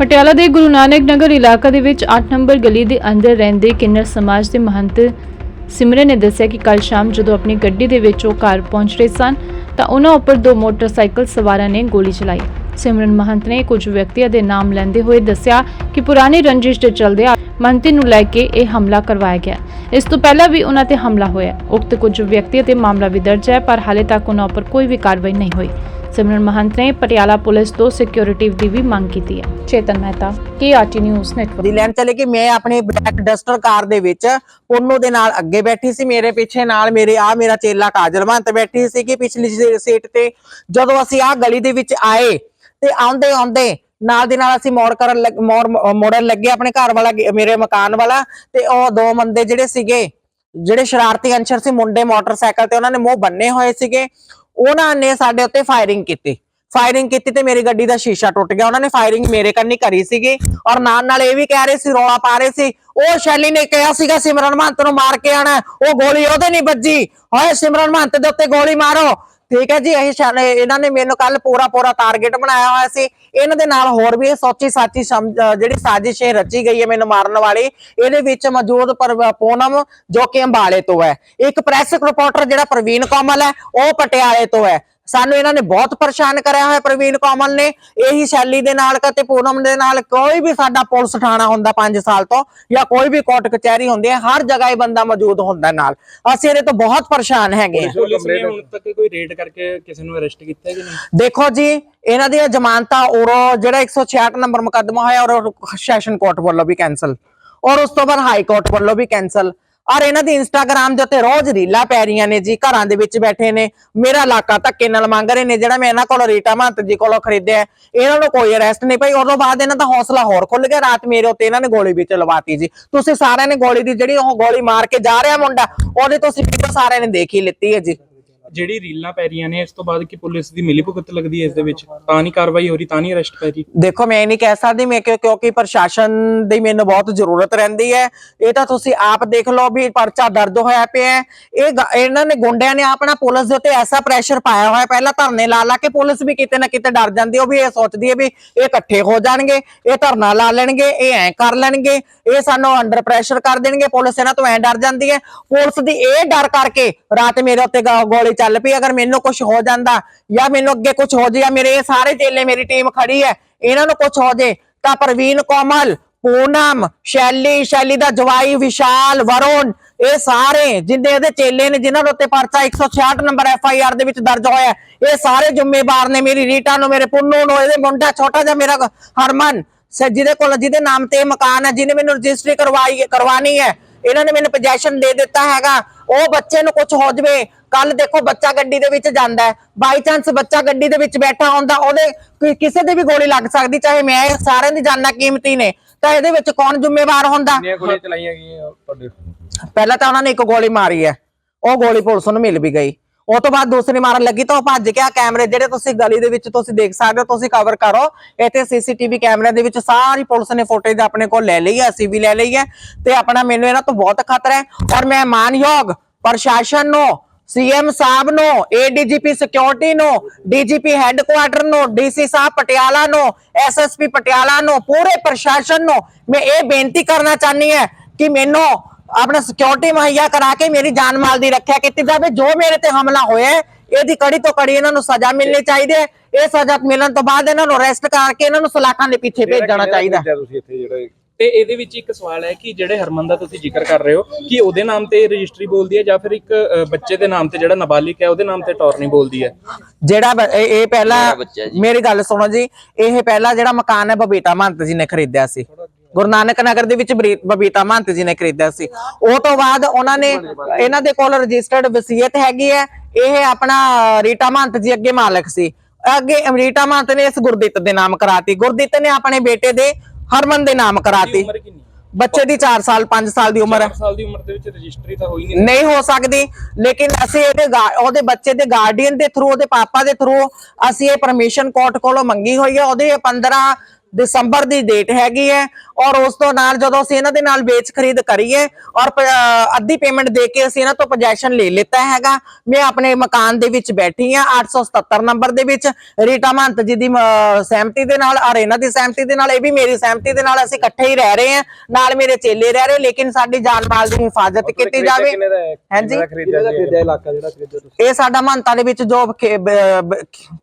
ਪਟਿਆਲਾ ਦੇ ਗੁਰੂ ਨਾਨਕ ਨਗਰ ਇਲਾਕਾ ਦੇ ਵਿੱਚ 8 ਨੰਬਰ ਗਲੀ ਦੇ ਅੰਦਰ ਰਹਿੰਦੇ ਕਿੰਨਰ ਸਮਾਜ ਦੇ ਮਹੰਤ ਸਿਮਰਨ ਨੇ ਦੱਸਿਆ ਕਿ ਕੱਲ ਸ਼ਾਮ ਜਦੋਂ ਆਪਣੀ ਗੱਡੀ ਦੇ ਵਿੱਚ ਉਹ ਘਰ ਪਹੁੰਚ ਰਹੇ ਸਨ, ਤਾਂ ਉਹਨਾਂ ਉੱਪਰ ਦੋ ਮੋਟਰਸਾਈਕਲ ਸਵਾਰਾਂ ਨੇ ਗੋਲੀ ਚਲਾਈ। ਸਿਮਰਨ ਮਹੰਤ ਨੇ ਕੁਝ ਵਿਅਕਤੀਆਂ ਦੇ ਨਾਮ ਲੈਂਦੇ ਹੋਏ ਦੱਸਿਆ ਕਿ ਪੁਰਾਣੀ ਰੰਜਿਸ਼ ਦੇ ਚਲਦਿਆਂ ਮੰਤੀ ਨੂੰ ਲੈ ਕੇ ਇਹ ਹਮਲਾ ਕਰਵਾਇਆ ਗਿਆ। ਇਸ ਤੋਂ ਪਹਿਲਾਂ ਵੀ ਉਹਨਾਂ ਤੇ ਹਮਲਾ ਹੋਇਆ। ਉਕਤ ਕੁਝ ਵਿਅਕਤੀਆਂ ਤੇ ਮਾਮਲਾ ਵੀ ਦਰਜ ਹੈ, ਪਰ ਹਾਲੇ ਤੱਕ ਉਹਨਾਂ ਉੱਪਰ ਕੋਈ ਵੀ ਕਾਰਵਾਈ ਨਹੀਂ ਹੋਈ। ਸਿਮਰਨ ਮਹੰਤ ਨੇ ਪਟਿਆਲਾ ਪੁਲਿਸ ਤੋਂ ਸਿਕਿਉਰਿਟੀ ਦੀ ਵੀ ਮੰਗ ਕੀਤੀ ਹੈ। Chetan Mehta KRT news network ਦੀ ਲੈਣ ਚਲੇ ਕਿ ਮੈਂ ਆਪਣੇ ਬਲੈਕ ਡਸਟਰ ਕਾਰ ਦੇ ਵਿੱਚ ਪੁੰਨੂ ਦੇ ਨਾਲ ਅੱਗੇ ਬੈਠੀ ਸੀ, ਮੇਰੇ ਪਿੱਛੇ ਨਾਲ ਮੇਰੇ ਆ ਮੇਰਾ ਚੇਲਾ ਕਾਜਲ ਮਹੰਤ ਬੈਠੀ ਸੀ ਕਿ ਪਿਛਲੀ ਸੀਟ ਤੇ ਜਦੋਂ ਅਸੀਂ ਆ ਗਲੀ ਦੇ ਵਿੱਚ ਆਏ ਤੇ ਆਉਂਦੇ ਆਉਂਦੇ ਨਾਲ ਦੀ ਨਾਲ ਅਸੀਂ ਮੋੜ ਕਰਨ ਮੋੜ, ਮੋੜਨ ਲੱਗੇ ਆਪਣੇ ਘਰ ਵਾਲਾ, ਮੇਰੇ ਮਕਾਨ ਵਾਲਾ ਤੇ ਉਹ ਦੋ ਬੰਦੇ ਜਿਹੜੇ ਸੀਗੇ, ਜਿਹੜੇ ਸ਼ਰਾਰਤੀ ਅੰਸ਼ਰ ਸੀ, ਮੁੰਡੇ ਮੋਟਰਸਾਈਕਲ ਤੇ ਉਹਨਾਂ ਨੇ ਮੂੰਹ ਬੰਨੇ ਹੋਏ ਸੀਗੇ। ਉਹਨਾਂ ਨੇ ਸਾਡੇ ਉੱਤੇ ਫਾਇਰਿੰਗ ਕੀਤੀ। ਫਾਇਰਿੰਗ ਕੀਤੀ ਤੇ ਮੇਰੀ ਗੱਡੀ ਦਾ ਸ਼ੀਸ਼ਾ ਟੁੱਟ ਗਿਆ। ਉਹਨਾਂ ਨੇ ਫਾਇਰਿੰਗ ਮੇਰੇ ਕੰਨੀ ਕਰੀ ਸੀਗੀ ਔਰ ਨਾਲ ਨਾਲ ਇਹ ਵੀ ਕਹਿ ਰਹੇ ਸੀ, ਰੌਲਾ ਪਾ ਰਹੇ ਸੀ। ਉਹ ਸ਼ੈਲੀ ਨੇ ਕਿਹਾ ਸੀਗਾ, ਸਿਮਰਨ ਮਹੰਤ ਨੂੰ ਮਾਰ ਕੇ ਆਣਾ ਉਹ ਗੋਲੀ ਉਹਦੇ ਨਹੀਂ ਵੱਜੀ। ਹੋਏ, ਸਿਮਰਨ ਮਹੰਤ ਦੇ ਉੱਤੇ ਗੋਲੀ ਮਾਰੋ। ਠੀਕ ਹੈ ਜੀ, ਇਹ ਇਹਨਾਂ ਨੇ ਮੈਨੂੰ ਕੱਲ ਪੂਰਾ ਪੂਰਾ ਟਾਰਗੇਟ ਬਣਾਇਆ ਹੋਇਆ ਸੀ। ਇਹਨਾਂ ਦੇ ਨਾਲ ਹੋਰ ਵੀ ਸੋਚੀ ਸਾਚੀ ਸਮਝ- ਜਿਹੜੀ ਸਾਜ਼ਿਸ਼ ਇਹ ਰਚੀ ਗਈ ਹੈ ਮੈਨੂੰ ਮਾਰਨ ਵਾਲੀ, ਇਹਦੇ ਵਿੱਚ ਮੌਜੂਦ ਪਰ ਪੂਨਮ ਜੋ ਕਿ ਅੰਬਾਲੇ ਤੋਂ ਹੈ। ਇੱਕ ਪ੍ਰੈਸ ਰਿਪੋਰਟਰ ਜਿਹੜਾ ਪ੍ਰਵੀਨ ਕੋਮਲ ਹੈ, ਉਹ ਪਟਿਆਲੇ ਤੋਂ ਹੈ। ਸਾਨੂੰ ਇਹਨਾਂ ਨੇ ਬਹੁਤ ਪਰੇਸ਼ਾਨ ਕਰਿਆ ਹੋਇਆ ਪ੍ਰਵੀਨ ਕੋਮਲ ਨੇ। ਇਹੀ ਸ਼ੈਲੀ ਦੇ ਨਾਲ ਕਤੇ ਪੂਨਮ ਦੇ ਨਾਲ ਕੋਈ ਵੀ ਸਾਡਾ ਪੁਲਿਸ ਥਾਣਾ ਹੁੰਦਾ 5 ਸਾਲ ਤੋਂ ਜਾਂ ਕੋਈ ਵੀ ਕੋਰਟ ਕਚਹਿਰੀ ਹੁੰਦੀ ਹੈ ਹਰ ਜਗ੍ਹਾ ਇਹ ਬੰਦਾ ਮੌਜੂਦ ਹੁੰਦਾ ਨਾਲ। ਅਸੀਂ ਇਹਦੇ ਤੋਂ ਬਹੁਤ ਪਰੇਸ਼ਾਨ ਹੈਗੇ ਹਾਂ। ਪੁਲਿਸ ਨੇ ਹੁਣ ਤੱਕ ਕੋਈ ਰੇਡ ਕਰਕੇ ਕਿਸੇ ਨੂੰ ਅਰੈਸਟ ਕੀਤਾ ਕਿ ਨਹੀਂ? ਦੇਖੋ ਜੀ ਇਹਨਾਂ ਦੀਆਂ ਜ਼ਮਾਨਤਾਂ ਔਰ ਜਿਹੜਾ 166 ਨੰਬਰ ਮੁਕੱਦਮਾ ਹੋਇਆ ਔਰ ਸੈਸ਼ਨ ਕੋਰਟ ਵੱਲੋਂ ਵੀ ਕੈਨਸਲ ਔਰ ਉਸ ਤੋਂ ਬਾਅਦ ਹਾਈ ਕੋਰਟ ਵੱਲੋਂ ਵੀ ਕੈਨਸਲ ਔਰ ਇਹਨਾਂ ਦੀ ਇੰਸਟਾਗ੍ਰam ਦੇ ਉੱਤੇ ਰੋਜ਼ ਰੀਲਾਂ ਪੈ ਰਹੀਆਂ ਨੇ ਜੀ, ਘਰਾਂ ਦੇ ਵਿੱਚ ਬੈਠੇ ਨੇ, ਮੇਰਾ ਇਲਾਕਾ ਧੱਕੇ ਨਾਲ ਮੰਗ ਰਹੇ ਨੇ, ਜਿਹੜਾ ਮੈਂ ਇਹਨਾਂ ਕੋਲੋਂ ਰੀਟਾ ਮਹੰਤ ਜੀ ਕੋਲੋਂ ਖਰੀਦਿਆ ਇਹਨਾਂ ਨੂੰ ਕੋਈ ਅਰੈਸਟ ਨਹੀਂ ਪਈ, ਉਦੋਂ ਬਾਅਦ ਇਹਨਾਂ ਦਾ ਹੌਸਲਾ ਹੋਰ ਖੁੱਲ ਗਿਆ, ਰਾਤ ਮੇਰੇ ਉੱਤੇ ਇਹਨਾਂ ਨੇ ਗੋਲੀ ਵੀ ਚਲਵਾਤੀ ਜੀ। ਤੁਸੀਂ ਸਾਰਿਆਂ ਨੇ ਗੋਲੀ ਦੀ ਜਿਹੜੀ ਉਹ ਗੋਲੀ ਮਾਰ ਕੇ ਜਾ ਰਿਹਾ ਮੁੰਡਾ, ਉਹਦੇ ਤੁਸੀਂ ਵੀਡੀਓ ਸਾਰਿਆਂ ਨੇ ਦੇਖ ਹੀ ਲਿੱਤੀ ਹੈ ਜੀ। ਜਿਹੜੀ ਰੀਲਾਂ ਪੈ ਰਹੀਆਂ ਨੇ, ਇਸ ਤੋਂ ਬਾਅਦ ਕੀ ਪੁਲਿਸ ਦੀ ਮਿਲੀ ਲੱਗਦੀ ਹੈ ਇਸ ਦੇ ਵਿੱਚ? ਤਾਂ ਨਹੀਂ ਕਾਰਵਾਈ ਹੋ ਰਹੀ, ਤਾਂ ਨਹੀਂ ਅਰੈਸਟ ਪੈ ਰਹੀ? ਦੇਖੋ, ਮੈਂ ਇਹ ਨਹੀਂ ਕਹਿ ਸਕਦੀ, ਮੈਂ ਕਿਉਂ- ਕਿਉਂਕਿ ਪ੍ਰਸ਼ਾਸਨ ਦੀ ਮੈਨੂੰ ਬਹੁਤ ਜ਼ਰੂਰਤ ਰਹਿੰਦੀ ਹੈ। ਇਹ ਤਾਂ ਤੁਸੀਂ ਆਪ ਦੇਖ ਲਓ ਵੀ ਪਰਚਾ ਦਰਜ ਹੋਇਆ ਪਿਆ ਹੈ। ਇਹ ਗ- ਇਹਨਾਂ ਨੇ ਗੁੰਡਿਆਂ ਨੇ ਆਪਣਾ ਪੁਲਿਸ ਦੇ ਉੱਤੇ ਐਸਾ ਪ੍ਰੈਸ਼ਰ ਪਾਇਆ ਹੋਇਆ, ਪਹਿਲਾਂ ਧਰਨੇ ਲਾ ਲਾ ਕੇ ਪੁਲਿਸ ਵੀ ਕਿਤੇ ਨਾ ਕਿਤੇ ਡਰ ਜਾਂਦੀ ਹੈ, ਉਹ ਵੀ ਇਹ ਸੋਚਦੀ ਹੈ ਵੀ ਇਹ ਇਕੱਠੇ ਹੋ ਜਾਣਗੇ, ਇਹ ਧਰਨਾ ਲਾ ਲੈਣਗੇ, ਇਹ ਐਂ ਕਰ ਲੈਣਗੇ, ਇਹ ਸਾਨੂੰ ਅੰਡਰ ਪ੍ਰੈਸ਼ਰ ਕਰ ਦੇਣਗੇ, ਪੁਲਿਸ ਇਹਨਾਂ ਤੋਂ ਐਂ ਡਰ ਜਾਂਦੀ ਹੈ। ਪੁਲਿਸ ਦੀ ਇਹ ਡਰ ਕਰਕੇ ਰਾਤ ਮੇਰੇ ਉੱਤੇ ਗ- ਗੋਲੀ ਚੱਲ ਪਈ, ਅਗਰ ਮੈਨੂੰ ਕੁਝ ਹੋ ਜਾਂਦਾ ਜਾਂ ਮੈਨੂੰ ਅੱਗੇ ਕੁਝ ਹੋ ਜਾਏ ਜਾਂ ਮੇਰੇ ਇਹ ਸਾਰੇ ਚੇਲੇ ਮੇਰੀ ਟੀਮ ਖੜੀ ਹੈ, ਇਹਨਾਂ ਨੂੰ ਕੁਝ ਹੋ ਜੇ, ਤਾਂ ਪ੍ਰਵੀਨ ਕੋਮਲ, ਪੂਨਮ, ਸ਼ੈਲੀ ਸ਼ੈਲੀ ਦਾ ਜਵਾਈ, ਵਿਸ਼ਾਲ, ਵਰੁਣ, ਇਹ ਸਾਰੇ ਜਿੰਦੇ ਇਹਦੇ ਚੇਲੇ ਨੇ, ਜਿਨ੍ਹਾਂ ਦੇ ਉੱਤੇ ਪਰਚਾ 166 ਨੰਬਰ ਐਫ ਆਈ ਆਰ ਦੇ ਵਿੱਚ ਦਰਜ ਹੋਇਆ ਇਹ ਸਾਰੇ ਜ਼ਿੰਮੇਵਾਰ ਨੇ ਮੇਰੀ, ਰੀਟਾ ਨੂੰ, ਮੇਰੇ ਪੁੰਨੂ ਨੂੰ, ਇਹਦੇ ਮੁੰਡਾ ਛੋਟਾ ਜਿਹਾ ਮੇਰਾ ਹਰਮਨ ਜਿਹਦੇ ਕੋਲ, ਜਿਹਦੇ ਨਾਮ ਤੇ ਮਕਾਨ ਹੈ, ਜਿਹਨੇ ਮੈਨੂੰ ਰਜਿਸਟਰੀ ਕਰਵਾਈ ਕਰਵਾਣੀ ਹੈ, ਇਹਨਾਂ ਨੇ ਮੈਨੂੰ ਪੋਜੈਸ਼ਨ ਦੇ ਦਿੱਤਾ ਹੈਗਾ, ਉਹ ਬੱਚੇ ਨੂੰ ਕੁਝ ਹੋ ਜਵੇ ਕੱਲ ਦੇਖੋ ਬੱਚਾ ਗੱਡੀ ਦੇ ਵਿੱਚ ਜਾਂਦਾ ਹੈ। ਬਾਈ ਚਾਂਸ ਬੱਚਾ ਗੱਡੀ ਦੇ ਵਿੱਚ ਬੈਠਾ ਹੁੰਦਾ ਉਹਦੇ ਕਿਸੇ ਦੇ ਵੀ ਗੋਲੀ ਲੱਗ ਸਕਦੀ ਚਾਹੇ ਮੈਂ ਸਾਰਿਆਂ ਦੀ ਜਾਨਾਂ ਕੀਮਤੀ ਨੇ ਤਾਂ ਇਹਦੇ ਵਿੱਚ ਕੌਣ ਜ਼ਿੰਮੇਵਾਰ ਹੁੰਦਾ? ਗੋਲੀਆਂ ਚਲਾਈਆਂ ਗਈਆਂ ਪਹਿਲਾਂ ਤਾਂ ਉਹਨਾਂ ਨੇ ਇੱਕ ਗੋਲੀ ਮਾਰੀ ਹੈ। ਉਹ ਗੋਲੀ ਪੁਲਿਸ ਨੂੰ ਮਿਲ ਵੀ ਗਈ। ਉਹ ਤੋਂ ਬਾਅਦ ਦੂਸਰੀ ਮਾਰਨ ਲੱਗੀ ਤਾਂ ਉਹ ਭੱਜ ਗਿਆ ਕੈਮਰੇ ਜਿਹੜੇ ਤੁਸੀਂ ਗਲੀ ਦੇ ਵਿੱਚ ਤੁਸੀਂ ਦੇਖ ਸਕਦੇ ਹੋ ਤੁਸੀਂ ਕਵਰ ਕਰੋ। ਇੱਥੇ ਸੀਸੀਟੀਵੀ ਕੈਮਰੇ ਦੇ ਵਿੱਚ ਸਾਰੀ ਪੁਲਿਸ ਨੇ ਫੁਟੇਜ ਆਪਣੇ ਕੋਲ ਲੈ ਲਈ ਹੈ ਅਸੀਂ ਵੀ ਲੈ ਲਈ ਹੈ। ਤੇ ਆਪਣਾ ਮੈਨੂੰ ਇਹਨਾਂ ਤੋਂ ਬਹੁਤ ਖਤਰਾ ਹੈ। ਔਰ ਮੈਂ ਮਾਨਯੋਗ ਪ੍ਰਸ਼ਾਸਨ ਨੂੰ ਸੀਐਮ ਸਾਹਿਬ ਨੂੰ ਏਡੀਜੀਪੀ ਸਿਕਿਉਰਿਟੀ ਨੂੰ ਡੀਜੀਪੀ ਹੈੱਡਕੁਆਟਰ ਨੂੰ ਡੀਸੀ ਸਾਹਿਬ ਪਟਿਆਲਾ ਨੂੰ ਐਸਐਸਪੀ ਪਟਿਆਲਾ ਨੂੰ ਪੂਰੇ ਪ੍ਰਸ਼ਾਸਨ ਨੂੰ ਮੈਂ ਇਹ ਬੇਨਤੀ ਕਰਨਾ ਚਾਹਨੀ ਹੈ ਕਿ ਮੈਨੂੰ ਆਪਣਾ ਸਿਕਿਉਰਿਟੀ ਮੁਹੱਈਆ ਕਰਾ ਕੇ ਮੇਰੀ ਜਾਨ ਮਾਲ ਦੀ ਰੱਖਿਆ ਕੀਤੀ ਜਾਵੇ। ਜੋ ਮੇਰੇ ਤੇ ਹਮਲਾ ਹੋਇਆ ਇਹਦੀ ਕੜੀ ਤੋਂ ਕੜੀ ਇਹਨਾਂ ਨੂੰ ਸਜ਼ਾ ਮਿਲਣੀ ਚਾਹੀਦੀ ਹੈ। ਇਹ ਸਜ਼ਾ ਮਿਲਣ ਤੋਂ ਬਾਅਦ ਇਹਨਾਂ ਨੂੰ ਅਰੈਸਟ ਕਰਕੇ ਇਹਨਾਂ ਨੂੰ ਸਲਾਖਾਂ ਦੇ ਪਿੱਛੇ ਭੇਜਣਾ ਚਾਹੀਦਾ। ਤੁਸੀਂ ਇੱਥੇ ਜਿਹੜਾ ਤੇ ਇਹਦੇ ਵਿੱਚ ਇੱਕ ਸਵਾਲ ਹੈ ਕਿ ਜਿਹੜੇ ਹਰਮਨ ਦਾ ਤੁਸੀਂ ਜ਼ਿਕਰ ਕਰ ਰਹੇ ਹੋ ਕਿ ਉਹਦੇ ਨਾਮ ਤੇ ਰਜਿਸਟਰੀ ਬੋਲਦੀ ਹੈ ਜਾਂ ਫਿਰ ਇੱਕ ਬੱਚੇ ਦੇ ਨਾਮ ਤੇ ਜਿਹੜਾ ਨਾਬਾਲਿਗ ਹੈ ਉਹਦੇ ਨਾਮ ਤੇ ਟੌਰਨੀ ਬੋਲਦੀ ਹੈ? ਜਿਹੜਾ ਇਹ ਪਹਿਲਾਂ ਮੇਰੀ ਗੱਲ ਸੁਣੋ ਜੀ ਇਹ ਪਹਿਲਾ ਜਿਹੜਾ ਮਕਾਨ ਹੈ ਬਬੀਤਾ ਮਹੰਤ ਜੀ ਨੇ ਖਰੀਦਿਆ ਸੀ। ਗੁਰੂ ਨਾਨਕ ਨਗਰ ਦੇ ਵਿੱਚ ਬਬੀਤਾ ਮਹੰਤ ਜੀ ਨੇ ਖਰੀਦਿਆ ਸੀ। ਉਹ ਤੋਂ ਬਾਅਦ ਉਹਨਾਂ ਨੇ ਇਹਨਾਂ ਦੇ ਕੋਲ ਰਜਿਸਟਰਡ ਵਸੀਅਤ ਹੈਗੀ ਹੈ ਇਹ ਆਪਣਾ ਰੀਟਾ ਮਹੰਤ ਜੀ ਅੱਗੇ ਮਾਲਕ ਸੀ। ਅੱਗੇ ਰੀਟਾ ਮਹੰਤ ਨੇ ਇਸ ਗੁਰਦਿੱਤ ਦੇ ਨਾਮ ਕਰਾਤੀ। ਗੁਰਦਿੱਤ ਨੇ ਆਪਣੇ ਬੇਟੇ ਦੇ ਹਰਮਨ ਦੇ ਨਾਮ ਕਰਾਤੀ। ਉਮਰ ਕਿੰਨੀ ਬੱਚੇ ਦੀ 4 ਸਾਲ 5 ਸਾਲ ਦੀ ਉਮਰ। ਹੈ 4 ਸਾਲ ਦੀ ਉਮਰ ਦੇ ਵਿੱਚ ਰਜਿਸਟਰੀ ਤਾਂ ਹੋਈ ਨਹੀਂ। ਨਹੀਂ ਹੋ ਸਕਦੀ। ਲੇਕਿਨ ਅਸੀਂ ਇਹਦੇ ਗਾ- ਉਹਦੇ ਬੱਚੇ ਦੇ ਗਾਰਡੀਅਨ ਦੇ ਥਰੂ ਉਹਦੇ ਪਾਪਾ ਦੇ ਥਰੂ ਅਸੀਂ ਇਹ ਪਰਮਿਸ਼ਨ ਕੋਰਟ ਕੋਲੋਂ ਮੰਗੀ ਹੋਈ ਹੈ। ਉਹਦੇ 15 ਦਸੰਬਰ ਦੀ ਡੇਟ ਹੈਗੀ ਹੈ ਔਰ ਉਸ ਤੋਂ ਨਾਲ ਜਦੋਂ ਅਸੀਂ ਇਹਨਾਂ ਦੇ ਨਾਲ ਵੇਚ ਖਰੀਦ ਕਰੀਏ ਔਰ ਅੱਧੀ ਪੇਮੈਂਟ ਦੇ ਕੇ ਅਸੀਂ ਇਹਨਾਂ ਤੋਂ ਪੋਜੈਸ਼ਨ ਲੈ ਲਿੱਤਾ ਹੈਗਾ ਮੈਂ ਆਪਣੇ ਮਕਾਨ ਦੇ ਵਿੱਚ ਬੈਠੀ ਆ 877 ਨੰਬਰ ਦੇ ਵਿੱਚ ਰੀਟਾ ਮਹੰਤ ਜੀ ਦੀ ਸਹਿਮਤੀ ਦੇ ਨਾਲ ਔਰ ਇਹਨਾਂ ਦੀ ਸਹਿਮਤੀ ਦੇ ਨਾਲ ਇਹ ਵੀ ਮੇਰੀ ਸਹਿਮਤੀ ਦੇ ਨਾਲ ਅਸੀਂ ਇਕੱਠੇ ਹੀ ਰਹਿ ਰਹੇ ਹਾਂ ਨਾਲ ਮੇਰੇ ਚੇਲੇ ਰਹਿ ਰਹੇ ਲੇਕਿਨ ਸਾਡੀ ਜਾਨ ਮਾਲ ਦੀ ਹਿਫਾਜ਼ਤ ਕੀਤੀ ਜਾਵੇ। ਹਾਂਜੀ। ਇਹ ਸਾਡਾ ਮਹੰਤਾਂ ਦੇ ਵਿੱਚ ਜੋ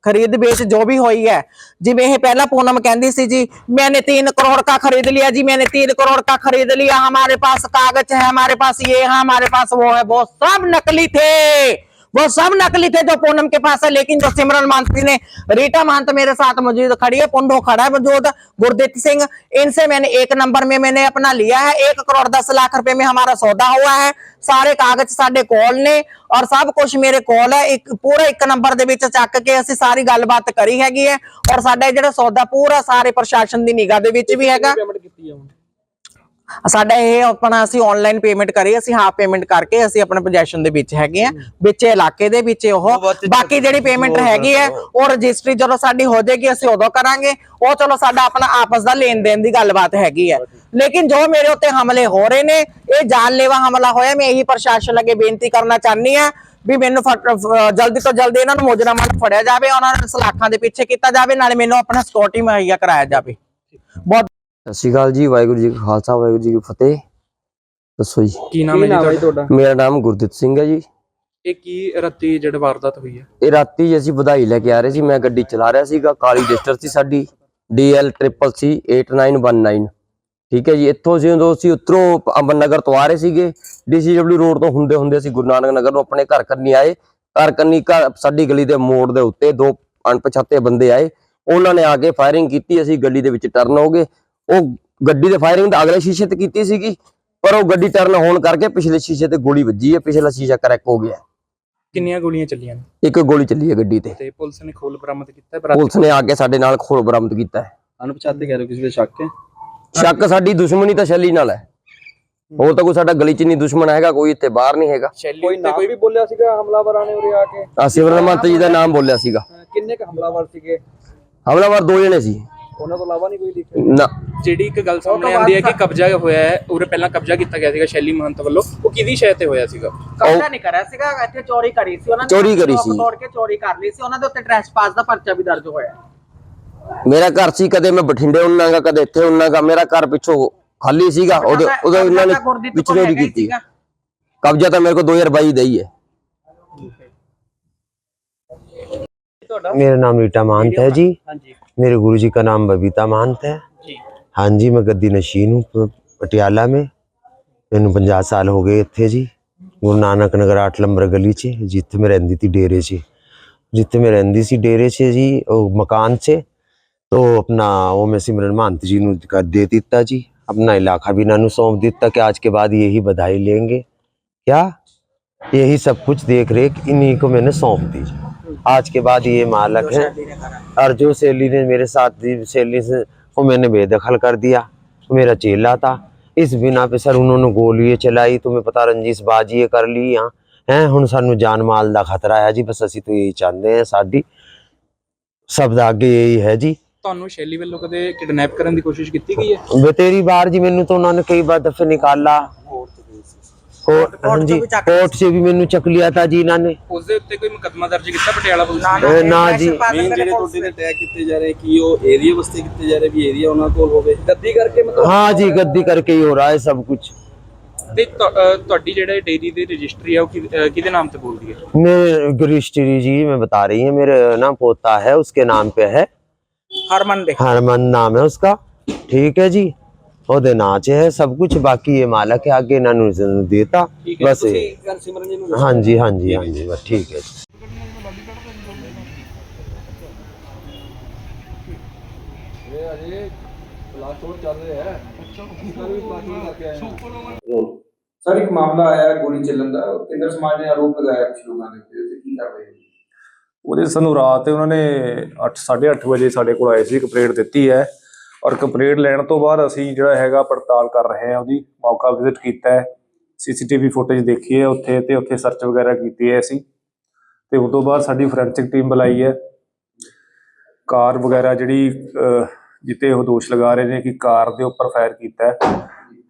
ਖਰੀਦ ਵੇਚ ਜੋ ਵੀ ਹੋਈ ਹੈ ਜਿਵੇਂ ਇਹ ਪਹਿਲਾਂ ਪੂਨਮ ਕਹਿੰਦੀ ਸੀ ਜੀ मैंने तीन करोड़ का खरीद लिया जी मैंने तीन करोड़ का खरीद लिया हमारे पास कागज है हमारे पास ये है हमारे पास वो है वो सब नकली थे वो सब नकली थे जो पूनम के पास है लेकिन जो सिमरन मानसी ने रीटा महंत मेरे साथ मौजूद खड़ी है पुंडो खड़ा है मौजूद गुरदीप सिंह इनसे मैंने एक नंबर में मैंने अपना लिया है एक करोड़ दस लाख रुपए में हमारा सौदा हुआ है ਸਾਰੇ ਕਾਗਜ਼ ਸਾਡੇ ਕੋਲ ਨੇ ਔਰ ਸਭ ਕੁਝ ਮੇਰੇ ਕੋਲ ਹੈ ਇੱਕ ਪੂਰਾ ਇੱਕ ਨੰਬਰ ਦੇ ਵਿੱਚ ਚੱਕ ਕੇ ਅਸੀਂ ਸਾਰੀ ਗੱਲਬਾਤ ਕਰੀ ਹੈਗੀ ਹੈ ਔਰ ਸਾਡਾ ਇਹ ਜਿਹੜਾ ਸੌਦਾ ਪੂਰਾ ਸਾਰੇ ਪ੍ਰਸ਼ਾਸਨ ਦੀ ਨਿਗਾਹ ਦੇ ਵਿੱਚ ਵੀ ਹੈਗਾ ਪੇਮੈਂਟ ਕੀਤੀ ਆ ਹੁਣ ਸਾਡਾ ਇਹ ਆਪਣਾ ਅਸੀਂ ਆਨਲਾਈਨ ਪੇਮੈਂਟ ਕਰੀ ਅਸੀਂ ਹਾਫ ਪੇਮੈਂਟ ਕਰਕੇ ਅਸੀਂ ਆਪਣੇ ਪੋਜੀਸ਼ਨ ਦੇ ਵਿੱਚ ਹੈਗੇ ਆ ਵਿੱਚ ਇਲਾਕੇ ਦੇ ਵਿੱਚ ਉਹ ਬਾਕੀ ਜਿਹੜੀ ਪੇਮੈਂਟ ਹੈਗੀ ਹੈ ਉਹ ਰਜਿਸਟਰੀ ਜਦੋਂ ਸਾਡੀ ਹੋ ਜਾਏਗੀ ਅਸੀਂ ਉਦੋਂ ਕਰਾਂਗੇ ਉਹ ਚਲੋ ਸਾਡਾ ਆਪਣਾ ਆਪਸ ਦਾ ਲੈਣ ਦੇਣ ਦੀ ਗੱਲਬਾਤ ਹੈਗੀ ਹੈ। ਲੇਕਿਨ ਜੋ ਮੇਰੇ ਉੱਤੇ ਹਮਲੇ ਹੋ ਰਹੇ ਨੇ ਇਹ ਜਾਨਲੇਵਾ ਹਮਲਾ ਹੋਇਆ ਮੈਂ ਇਹੀ ਪ੍ਰਸ਼ਾਸਨ ਅੱਗੇ ਬੇਨਤੀ ਕਰਨਾ ਚਾਹਨੀ ਆ ਵੀ ਮੈਨੂੰ ਜਲਦੀ ਤੋਂ ਜਲਦੀ ਇਹਨਾਂ ਨੂੰ ਮੁਜਰਮਾਂ ਫੜਿਆ ਜਾਵੇ ਉਹਨਾਂ ਨੂੰ ਸਲਾਖਾਂ ਦੇ ਪਿੱਛੇ ਕੀਤਾ ਜਾਵੇ ਨਾਲੇ ਮੈਨੂੰ ਆਪਣਾ ਸਿਕਿਉਰਿਟੀ ਮੁਹੱਈਆ ਕਰਾਇਆ ਜਾਵੇ। ਬਹੁਤ ਸਤਿ ਸ਼੍ਰੀ ਅਕਾਲ ਜੀ ਵਾਹਿਗੁਰੂ ਜੀ ਕਾ ਖਾਲਸਾ ਵਾਹਿਗੁਰੂ ਜੀ ਕੀ ਫਤਿਹ। ਦੱਸੋ ਜੀ। ਕੀ ਨਾਮ ਹੈ ਜੀ ਤੁਹਾਡਾ? ਮੇਰਾ ਨਾਮ ਗੁਰਦਿੱਤ ਸਿੰਘ ਹੈ ਜੀ। ਇਹ ਕੀ ਰਾਤੀ ਜਿਹੜੇ ਵਾਰਦਾਤ ਹੋਈ ਹੈ? ਇਹ ਰਾਤੀ ਜੀ ਅਸੀਂ ਵਧਾਈ ਲੈ ਕੇ ਆ ਰਹੇ ਸੀ ਮੈਂ ਗੱਡੀ ਚਲਾ ਰਿਹਾ ਸੀਗਾ ਕਾਲੀ ਰਜਿਸਟਰ ਸੀ ਸਾਡੀ DL ਟ੍ਰਿਪਲ ਸੀ 8919 ਠੀਕ ਹੈ ਜੀ ਇੱਥੋਂ ਅਸੀਂ ਜਦੋਂ ਅਸੀਂ ਉੱਤਰੋਂ ਅਮਨ ਨਗਰ ਤੋਂ ਆ ਰਹੇ ਸੀਗੇ DCW ਰੋਡ ਤੋਂ ਹੁੰਦੇ ਹੁੰਦੇ ਅਸੀਂ ਗੁਰੂ ਨਾਨਕ ਨਗਰ ਨੂੰ ਆਪਣੇ ਘਰ ਕੰਨੀ ਆਏ। ਘਰ ਕੰਨੀ ਘਰ ਸਾਡੀ ਗਲੀ ਦੇ ਮੋੜ ਦੇ ਉੱਤੇ ਦੋ ਅਣਪਛਾਤੇ ਬੰਦੇ ਆਏ। ਉਹਨਾਂ ਨੇ ਆ ਕੇ ਫਾਇਰਿੰਗ ਕੀਤੀ ਅਸੀਂ ਗੱਡੀ ਦੇ ਵਿੱਚ ਟਰਨ ਹੋ ਗਏ। ਉਹ ਗੱਡੀ ਦੇ ਫਾਇਰਿੰਗ ਤਾਂ ਅਗਲੇ ਸ਼ੀਸ਼ੇ ਤੇ ਕੀਤੀ ਸੀਗੀ ਪਰ ਉਹ ਗੱਡੀ ਟਰਨ ਹੋਣ ਕਰਕੇ ਪਿਛਲੇ ਸ਼ੀਸ਼ੇ ਤੇ ਗੋਲੀ ਵੱਜੀ ਹੈ ਪਿਛਲਾ ਸ਼ੀਸ਼ਾ ਕਰੈਕ ਹੋ ਗਿਆ ਕਿੰਨੀਆਂ ਗੋਲੀਆਂ ਚੱਲੀਆਂ ਨੇ? ਇੱਕ ਗੋਲੀ ਚੱਲੀ ਹੈ ਗੱਡੀ ਤੇ। ਤੇ ਪੁਲਿਸ ਨੇ ਖੋਲ ਬਰਾਮਦ ਕੀਤਾ ਬਰਾਤ ਪੁਲਿਸ ਨੇ ਆ ਕੇ ਸਾਡੇ ਨਾਲ ਖੋਲ ਬਰਾਮਦ ਕੀਤਾ ਹੈ। ਅਣਪਛਾਤੇ ਕਹਿ ਰਹੇ ਕਿਸੇ ਦੇ ਸ਼ੱਕ ਹੈ? ਸ਼ੱਕ ਸਾਡੀ ਦੁਸ਼ਮਣੀ ਤਾਂ ਸ਼ੈਲੀ ਨਾਲ ਹੈ। ਹੋਰ ਤਾਂ ਕੋਈ ਸਾਡਾ ਗਲੀ 'ਚ ਨਹੀਂ ਦੁਸ਼ਮਣ ਹੈਗਾ ਕੋਈ ਇੱਥੇ ਬਾਹਰ ਨਹੀਂ ਹੈਗਾ। ਸ਼ੈਲੀ ਉੱਤੇ ਕੋਈ ਕੋਈ ਵੀ ਬੋਲਿਆ ਸੀਗਾ ਹਮਲਾਵਰਾਂ ਨੇ ਉਰੇ ਆ ਕੇ? ਆ ਸਿਮਰਨ ਮਹੰਤ ਜੀ ਦਾ ਨਾਮ ਬੋਲਿਆ ਸੀਗਾ। ਕਿੰਨੇ ਕ ਹਮਲਾਵਰ ਸੀਗੇ? ਹਮਲਾਵਰ ਦੋ ਜਣੇ ਸੀ। ਉਹਨਾਂ ਤੋਂ ਇਲਾਵਾ ਨਹੀਂ ਕੋਈ ਦੇਖਿਆ? ਨਾ। ਜਿਹੜੀ ਇੱਕ ਗੱਲ ਸਾਹਮਣੇ ਆਉਂਦੀ ਹੈ ਕਿ ਕਬਜ਼ਾ ਹੋਇਆ ਹੈ ਉਰੇ ਪਹਿਲਾਂ ਕਬਜ਼ਾ ਕੀਤਾ ਗਿਆ ਸੀਗਾ ਸ਼ੈਲੀ ਮਹੰਤ ਵੱਲੋਂ। ਉਹ ਕਿਹਦੀ ਸ਼ਹਿ ਤੇ ਹੋਇਆ ਸੀਗਾ? ਕਬਜ਼ਾ ਨਹੀਂ ਕਰਿਆ ਸੀਗਾ ਇੱਥੇ ਚੋਰੀ ਕਰੀ ਸੀ ਉਹਨਾਂ ਚੋਰੀ ਕਰੀ ਸੀ। ਤੋੜ ਕੇ ਚੋਰੀ ਕਰ ਲਈ ਸੀ ਉਹਨਾਂ ਦੇ ਉੱਤੇ ਟ੍ਰੈਸਪਾਸ ਦਾ ਪਰਚਾ ਵੀ ਦਰਜ ਹੋਇਆ। ਮੇਰਾ ਘਰ ਸੀ ਕਦੇ ਮੈਂ ਬਠਿੰਡੇ ਹੁੰਨਾਗਾ ਕਦੇ ਇੱਥੇ ਹੁੰਨਾਗਾ ਮੇਰਾ ਘਰ ਪਿੱਛੋਂ ਖਾਲੀ ਸੀਗਾ ਉਹਦੇ ਉਹਦੇ ਉਹਨਾਂ ਨੇ ਵਿਚਲੇ ਦੀ ਕੀਤੀ। ਕਬਜ਼ਾ ਤਾਂ ਮੇਰੇ ਕੋਲ 2022 ਦਾ ਹੀ ਹੈ। ਮੇਰਾ ਨਾਮ ਰੀਟਾ ਮਾਨਤ ਹੈ ਜੀ। मेरे गुरुजी का नाम बबीता महंत है ਜੀ हाँ जी मैं गद्दी नशीन हूँ प- पटियाला में मैंने 50 साल हो गए थे जी ਗੁਰੂ ਨਾਨਕ ਨਗਰ 8 ਨੰਬਰ ਗਲੀ 'ਚ ਜਿੱਥੇ ਮੈਂ ਰਹਿੰਦੀ ਸੀ ਡੇਰੇ 'ਚ ਜਿੱਥੇ ਮੈਂ ਰਹਿੰਦੀ ਸੀ ਡੇਰੇ 'ਚ ਜੀ ਉਹ ਮਕਾਨ 'ਚ ਤੋ ਆਪਣਾ ਉਹ ਮੈਂ ਸਿਮਰਨ ਮਹੰਤ ਜੀ ਨੂੰ ਕਰ ਦੇ ਦਿੱਤਾ ਜੀ अपना इलाका भी इन्होंने सौंप दिता कि आज के बाद यही बधाई लेंगे क्या यही सब कुछ देख रेख इन्हीं को मैंने सौंप दी आज के बाद ये मालक है और जो सैली ने मेरे साथ दी सैली से को मैंने बेदखल कर दिया वो मेरा चेला था इस बिना पे सर उन्होंने गोलियां चलाई तुम्हें पता रंजिश बाजी ये कर ली यहाँ हैं ਹੁਣ ਸਾਨੂੰ ਜਾਨ ਮਾਲ ਦਾ ਖਤਰਾ ਹੈ ਜੀ ਬਸ ਅਸੀਂ ਤਾਂ ਇਹੀ ਚਾਹੁੰਦੇ ਹਾਂ ਸਾਡੀ ਸਭ ਦਾ ਅੱਗੇ ਇਹੀ ਹੈ ਜੀ ਤੁਹਾਨੂੰ ਸ਼ੈਲੀ ਵੱਲੋਂ ਕਦੇ ਕਿਡਨੈਪ ਕਰਨ ਦੀ ਕੋਸ਼ਿਸ਼ ਕੀਤੀ ਗਈ ਹੈ ਬਤੇਰੀ ਬਾਰ ਜੀ ਮੈਨੂੰ ਤਾਂ ਉਹਨਾਂ ਨੇ ਕਈ ਵਾਰ ਦਫੇ ਨਿਕਾਲਾ ਕੋਰਟ ਹਾਂਜੀ ਕੋਰਟ ਸੇ ਵੀ ਮੈਨੂੰ ਚੱਕ ਲਿਆ था ਜੀ ਇਹਨਾਂ ਨੇ ਉਸ ਦੇ ਉੱਤੇ ਕੋਈ ਮੁਕੱਦਮਾ ਦਰਜ ਕੀਤਾ ਪਟਿਆਲਾ ਪੁਲਿਸ ਨੇ ਇਹ ਨਾ ਜੀ ਮੇਨ ਜਿਹੜੇ ਤੁਹਾਡੇ ਤੇ ਅਟੈਕ ਕੀਤੇ ਜਾ ਰਹੇ ਕੀ ਉਹ ਏਰੀਆ ਵਾਸਤੇ ਕੀਤੇ ਜਾ ਰਹੇ ਵੀ ਏਰੀਆ ਉਹਨਾਂ ਕੋਲ ਹੋਵੇ ਗੱਦੀ ਕਰਕੇ ਮਤਲਬ हाँ जी गद्दी करके ही हो रहा है सब कुछ ਤੇ ਤੁ- ਅਹ ਤੁਹਾਡੀ ਜਿਹੜੇ ਡੇਰੀ ਦੀ ਰਜਿਸਟਰੀ ਹੈ ਉਹ ਕਿ- ਅਹ ਕਿਹਦੇ ਨਾਮ ਤੇ ਬੋਲਦੀ ਹੈ मैं गिरिश्री जी मैं बता रही है मेरे ना पोता है उसके नाम पे है ਹਰਮਨ ਦੇ हरमन नाम है उसका ठीक है जी ਉਹਦੇ ਨਾਂ 'ਚ ਹੈ ਸਭ ਕੁਝ ਬਾਕੀ ਇਹ ਮਾਲਕ ਹੈ ਅੱਗੇ ਇਹਨਾਂ ਨੂੰ ਦੇਤਾ ਬਸ ਹਾਂਜੀ ਹਾਂਜੀ ਹਾਂਜੀ ਬਸ ਠੀਕ ਹੈ ਸਰ ਇੱਕ ਮਾਮਲਾ ਆਇਆ ਗੋਲੀ ਚੱਲਣ ਦਾ ਕੇਂਦਰ ਸਮਾਜ ਨੇ ਆਰੋਪ ਲਗਾਇਆ ਕੁਝ ਲੋਕਾਂ ਦੇ ਉੱਤੇ ਤੇ ਕੀ ਕਰ ਰਹੇ ਹੋ? ਉਹਦੇ ਸਾਨੂੰ ਰਾਤ ਤੇ ਉਹਨਾਂ ਨੇ 8 8:30 ਵਜੇ ਸਾਡੇ ਕੋਲ ਆਏ ਸੀ ਕੰਪਲੇਂਟ ਦਿੱਤੀ ਹੈ। ਔਰ ਕੰਪਲੇਂਟ ਲੈਣ ਤੋਂ ਬਾਅਦ ਅਸੀਂ ਜਿਹੜਾ ਹੈਗਾ ਪੜਤਾਲ ਕਰ ਰਹੇ ਹਾਂ ਉਹਦੀ ਮੌਕਾ ਵਿਜ਼ਿਟ ਕੀਤਾ ਹੈ। ਸੀਸੀਟੀਵੀ ਫੁਟੇਜ ਦੇਖੀ ਹੈ ਉੱਥੇ ਤੇ ਉੱਥੇ ਸਰਚ ਵਗੈਰਾ ਕੀਤੀ ਹੈ ਅਸੀਂ। ਤੇ ਉਸ ਤੋਂ ਬਾਅਦ ਸਾਡੀ ਫੋਰੈਂਸਿਕ ਟੀਮ ਬੁਲਾਈ ਹੈ। ਕਾਰ ਵਗੈਰਾ ਜਿਹੜੀ ਅਹ, ਜਿੱਤੇ ਉਹ ਦੋਸ਼ ਲਗਾ ਰਹੇ ਨੇ ਕਿ ਕਾਰ ਦੇ ਉੱਪਰ ਫਾਇਰ ਕੀਤਾ ਹੈ।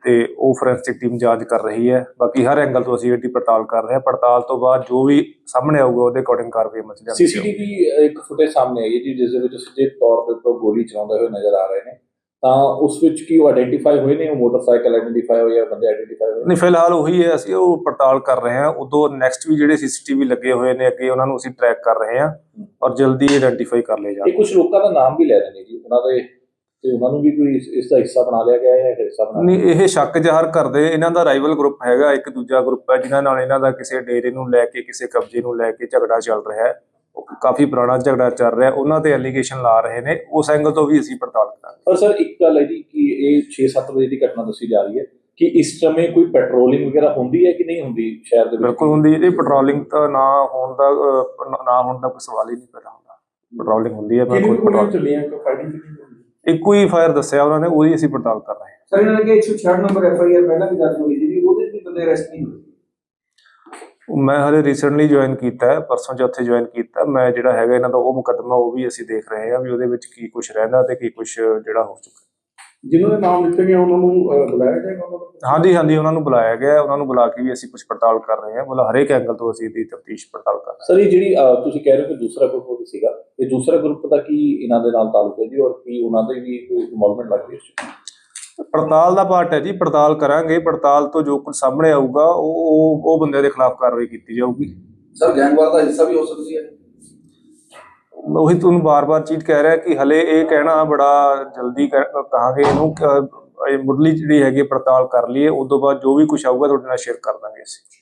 ਤੇ ਉਹ ਫੋਰੈਂਸਿਕ ਟੀਮ ਜਾਂਚ ਕਰ ਰਹੀ ਹੈ। ਬਾਕੀ ਹਰ ਐਂਗਲ ਤੋਂ ਅਸੀਂ ਇਹਦੀ ਪੜਤਾਲ ਕਰ ਰਹੇ ਹਾਂ। ਪੜਤਾਲ ਤੋਂ ਬਾਅਦ ਜੋ ਵੀ ਸਾਹਮਣੇ ਆਊਗਾ ਉਹਦੇ ਅਕੋਰਡਿੰਗ ਕਾਰਵਾਈ ਅਮਲ ਚ ਲਿਆਂਦੀ ਸੀਸੀਟੀਵੀ ਇੱਕ ਫੁਟੇਜ ਸਾਹਮਣੇ ਆਈ ਹੈ ਜੀ ਜਿਸ ਦੇ ਵਿੱਚ ਸਿੱਧੇ ਤੌਰ ਤੇ ਉੱਪਰ ਗੋਲੀ ਚਲਾਉਂਦੇ ਹੋਏ ਨਜ਼ਰ ਆ ਰਹੇ ਨੇ। ਤਾਂ ਉਸ ਵਿੱਚ ਕੀ ਉਹ ਆਇਡੈਂਟੀਫਾਈ ਹੋਏ ਨੇ? ਉਹ ਮੋਟਰਸਾਈਕਲ ਆਇਡੈਂਟੀਫਾਈ ਜਾਂ ਬੰਦੇ ਆਇਡੈਂਟੀਫਾਈ ਹੋਏ? ਨਹੀਂ ਫਿਲਹਾਲ ਉਹੀ ਹੈ। ਅਸੀਂ ਉਹ ਪੜਤਾਲ ਕਰ ਰਹੇ ਹਾਂ। ਉਦੋਂ ਨੈਕਸਟ ਵੀ ਜਿਹੜੇ ਸੀਸੀਟੀਵੀ ਲੱਗੇ ਹੋਏ ਨੇ ਅੱਗੇ ਉਹਨਾਂ ਨੂੰ ਅਸੀਂ ਟਰੈਕ ਕਰ ਰਹੇ ਹਾਂ। ਔਰ ਜਲਦੀ ਆਇਡੈਂਟੀਫਾਈ ਕਰ ਲਏ ਇਹ ਜਾਣਗੇ ਕੁਝ ਲੋਕਾਂ ਦਾ ਨਾਮ ਵੀ ਲੈ ਰਹੇ ਨੇ ਜੀ। ਉਹਨਾਂ ਦੇ ਤੇ ਉਹਨਾਂ ਨੂੰ ਵੀ ਕੋਈ ਇਸ- ਇਸ ਦਾ ਹਿੱਸਾ ਬਣਾ ਲਿਆ ਗਿਆ ਹੈ ਜਾਂ ਹਿੱਸਾ ਬਣਾ ਨਹੀਂ ਇਹ ਸ਼ੱਕ ਜ਼ਾਹਰ ਕਰਦੇ ਇਹਨਾਂ ਦਾ ਰਾਈਵਲ ਗਰੁੱਪ ਹੈਗਾ ਇੱਕ ਦੂਜਾ ਗਰੁੱਪ ਹੈ ਜਿਨ੍ਹਾਂ ਨਾਲ ਇਹਨਾਂ ਦਾ ਕਿਸੇ ਡੇਰੇ ਨੂੰ ਲੈ ਕੇ ਕਿਸੇ ਕਬਜ਼ੇ ਨੂੰ ਲੈ ਕੇ ਝਗੜਾ ਚੱਲ ਰਿਹਾ ਹੈ। ਉਹ ਕਾਫੀ ਪੁਰਾਣਾ ਝਗੜਾ ਚੱਲ ਰਿਹਾ ਉਹਨਾਂ ਤੇ ਐਲੀਗੇਸ਼ਨ ਲਾ ਰਹੇ ਨੇ ਉਸ ਐਂਗਲ ਤੋਂ ਵੀ ਅਸੀਂ ਪੜਤਾਲ ਕਰਾਂਗੇ। ਪਰ ਸਰ ਇੱਕ ਗੱਲ ਹੈ ਜੀ ਕਿ ਇਹ 6-7 ਵਜੇ ਦੀ ਘਟਨਾ ਦੱਸੀ ਜਾ ਰਹੀ ਹੈ ਕਿ ਇਸ ਸਮੇਂ ਕੋਈ ਪੈਟਰੋਲਿੰਗ ਵਗੈਰਾ ਹੁੰਦੀ ਹੈ ਕਿ ਨਹੀਂ ਹੁੰਦੀ ਸ਼ਹਿਰ ਦੇ ਵਿੱਚ? ਬਿਲਕੁਲ ਹੁੰਦੀ ਇਹ ਪੈਟਰੋਲਿੰਗ ਤਾਂ ਨਾ ਹੋਣ ਦਾ ਅਹ, ਨਾ ਹੋਣ ਦਾ ਕੋਈ ਸਵਾਲ ਹੀ ਨਹੀਂ ਪੈਦਾ ਹੁੰਦਾ। ਪੈਟਰੋਲਿੰਗ ਹੁੰਦੀ ਹੈ ਬਿਲਕੁਲ ਪੈਟਰੋਲ ਚੱਲੀਆਂ ਕਿ ਫਾਈਟਿੰਗ ਕਿੰਨੀ ਇੱਕੋ ਹੀ ਫਾਇਰ ਦੱਸਿਆ ਉਹਨਾਂ ਨੇ ਉਹਦੀ ਅਸੀਂ ਪੜਤਾਲ ਕਰ ਰਹੇ ਹਾਂ। ਸਰ ਇਹਨਾਂ ਨੇ 166 ਨੰਬਰ ਐਫ ਆਈ ਆਰ ਪਹਿਲਾਂ ਵੀ ਦਰਜ ਹੋਈ ਸੀ ਉਹਦੇ ਵਿੱਚ ਵੀ ਬੰਦੇ ਅਰੈਸਟ ਨਹੀਂ ਹੋਏ। ਮੈਂ ਹਲੇ ਰੀਸੈਂਟਲੀ ਜੁਆਇਨ ਕੀਤਾ ਹੈ ਪਰਸੋਂ ਚੌਥੇ ਜੁਆਇਨ ਕੀਤਾ ਮੈਂ ਜਿਹੜਾ ਹੈਗਾ ਇਹਨਾਂ ਦਾ ਉਹ ਮੁਕੱਦਮਾ ਉਹ ਵੀ ਅਸੀਂ ਦੇਖ ਰਹੇ ਹਾਂ ਵੀ ਉਹਦੇ ਵਿੱਚ ਕੀ ਕੁਝ ਰਹਿੰਦਾ ਤੇ ਕੀ ਕੁਝ ਜਿਹੜਾ ਹੋ ਚੁੱਕਾ। ਜਿਨ੍ਹਾਂ ਦੇ ਨਾਮ ਦਿੱਤੇ ਗਏ ਉਹਨਾਂ ਨੂੰ ਅਹ, ਬੁਲਾਇਆ ਜਾਏਗਾ ਉਹਨਾਂ ਨੂੰ? ਹਾਂਜੀ ਹਾਂਜੀ ਉਹਨਾਂ ਨੂੰ ਬੁਲਾਇਆ ਗਿਆ ਹੈ, ਉਹਨਾਂ ਨੂੰ ਬੁਲਾ ਕੇ ਵੀ ਅਸੀਂ ਕੁਝ ਪੜਤਾਲ ਕਰ ਰਹੇ ਹਾਂ। ਮਤਲਬ ਹਰੇਕ ਐਂਗਲ ਤੋਂ ਅਸੀਂ ਇਹਦੀ ਤਫਤੀਸ਼ ਪੜਤਾਲ ਕਰ ਰਹੇ ਸਰ ਇਹ ਜਿਹੜੀ ਅਹ, ਤੁਸੀਂ ਕਹਿ ਰਹੇ ਹੋ ਕਿ ਦੂਸਰਾ ਗਰੁੱਪ ਵੀ ਸੀਗਾ ਇਹ ਦੂਸਰਾ ਗਰੁੱਪ ਦਾ ਕੀ ਇਹਨਾਂ ਦੇ ਨਾਲ ਤਾਲੁਕ ਹੈ ਜੀ ਔਰ ਕੀ ਉਹਨਾਂ ਦੇ ਵੀ ਕੋਈ ਇਨਵੋਲਵਮੈਂਟ ਲੱਗਦੀ ਹੈ ਇਸ 'ਚ? ਹਾਂ ਪੜਤਾਲ ਦਾ ਪਾਰਟ ਹੈ ਜੀ ਪੜਤਾਲ ਕਰਾਂਗੇ। ਪੜਤਾਲ ਤੋਂ ਜੋ ਕੁਝ ਸਾਹਮਣੇ ਆਊਗਾ ਉਹ ਉਹ ਉਹ ਬੰਦੇ ਦੇ ਖਿਲਾਫ ਕਾਰਵਾਈ ਕੀਤੀ ਜਾਊਗੀ। ਸਰ ਗੈਂਗਵਾਰ ਦਾ ਹਿੱਸਾ ਵੀ ਹੋ ਸਕਦੀ ਹੈ। ਮੈਂ ਉਹੀ ਤੁਹਾਨੂੰ ਬਾਰ-ਬਾਰ ਚੀਜ਼ ਕਹਿ ਰਿਹਾ ਕਿ ਹਲੇ ਇਹ ਕਹਿਣਾ ਬੜਾ ਜਲਦੀ ਕਹਿ- ਕਹਾਂਗੇ ਇਹਨੂੰ ਇਹ ਮੁੱਢਲੀ ਜਿਹੜੀ ਹੈਗੀ ਹੈ ਪੜਤਾਲ ਕਰ ਲਈਏ ਉਸ ਤੋਂ ਬਾਅਦ ਜੋ ਵੀ ਕੁਝ ਆਊਗਾ ਤੁਹਾਡੇ ਨਾਲ ਸ਼ੇਅਰ ਕਰ ਦਾਂਗੇ ਅਸੀਂ।